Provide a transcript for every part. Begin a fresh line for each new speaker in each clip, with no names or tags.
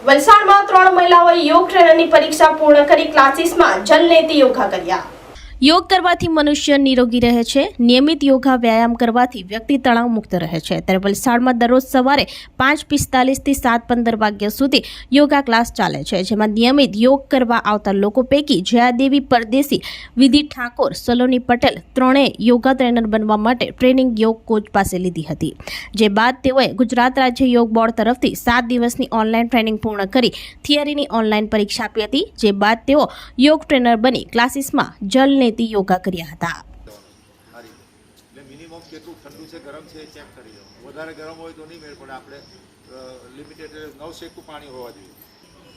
વલસાડમાં ત્રણ મહિલાઓએ યોગ ટ્રેનરની પરીક્ષા પૂર્ણ કરી ક્લાસીસમાં જલનેતી યોગા કર્યા. યોગ કરવાથી મનુષ્ય નિરોગી રહે છે. નિયમિત યોગા વ્યાયામ કરવાથી વ્યક્તિ તણાવ મુક્ત રહે છે. ત્યારે વલસાડમાં દરરોજ સવારે પાંચ પિસ્તાલીસથી સાત પંદર વાગ્યા સુધી યોગા ક્લાસ ચાલે છે, જેમાં નિયમિત યોગ કરવા આવતા લોકો પૈકી જયાદેવી, પરદેશી, વિધિ ઠાકોર, સલોની પટેલ ત્રણેય યોગા ટ્રેનર બનવા માટે ટ્રેનિંગ યોગ કોચ પાસે લીધી હતી. જે બાદ તેઓએ ગુજરાત રાજ્ય યોગ બોર્ડ તરફથી સાત દિવસની ઓનલાઈન ટ્રેનિંગ પૂર્ણ કરી થિયરીની ઓનલાઈન પરીક્ષા આપી હતી. જે બાદ તેઓ યોગ ટ્રેનર બની ક્લાસીસમાં જલનેતી યોગા કર્યા હતા.
મિનિમમ કેટલું ઠંડુ છે, ગરમ છે ચેક કરી લો. વધારે ગરમ હોય તો નહીં મેળ આપણે લિમિટેડ નવ શેકું પાણી હોવા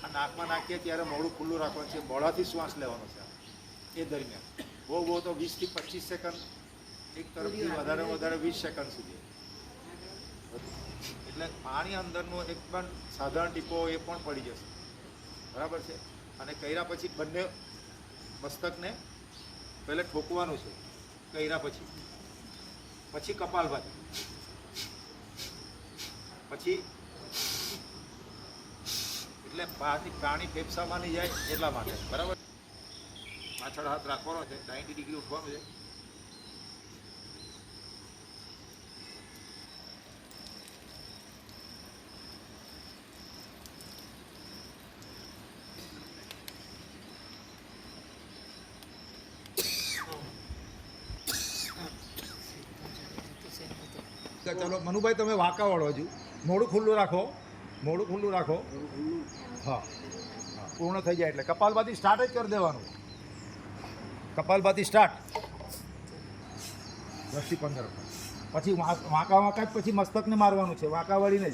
આ નાકમાં નાખીએ ત્યારે મોડું ખુલ્લું રાખવાનું છે. મોઢાથી શ્વાસ લેવાનો છે. એ દરમિયાન. બહુ બહુ તો વીસથી પચીસ સેકન્ડ. એક તરફથી વધારે વધારે વીસ સેકન્ડ સુધી. એટલે પાણી અંદરનો એક પણ સાધારણ ટીપો એ પણ પડી જશે. બરાબર છે? અને કર્યા પછી બંને મસ્તકને પહેલે ઠોકવાનું છે, કર્યા પછી. પછી કપાલભાતી પછી એટલે પ્રાણી ફેફસામાં નહીં જાય એટલા માટે. બરાબર? પાછળ હાથ રાખવાનો છે, નાઇન્ટી ડિગ્રી ઉઠવાનું છે. તો ચાલો, મનુભાઈ, તમે વાંકા વાળો હજુ. મોડું ખુલ્લું રાખો. મોડું ખુલ્લું રાખો. હા હા, પૂર્ણ થઈ જાય એટલે. કપાલભાતી સ્ટાર્ટ જ કરી દેવાનું. કપાલભાતી સ્ટાર્ટ દસથી પંદર પછી વાંકા વાંકા જ પછી મસ્તકને મારવાનું છે. વાંકા વળીને જ.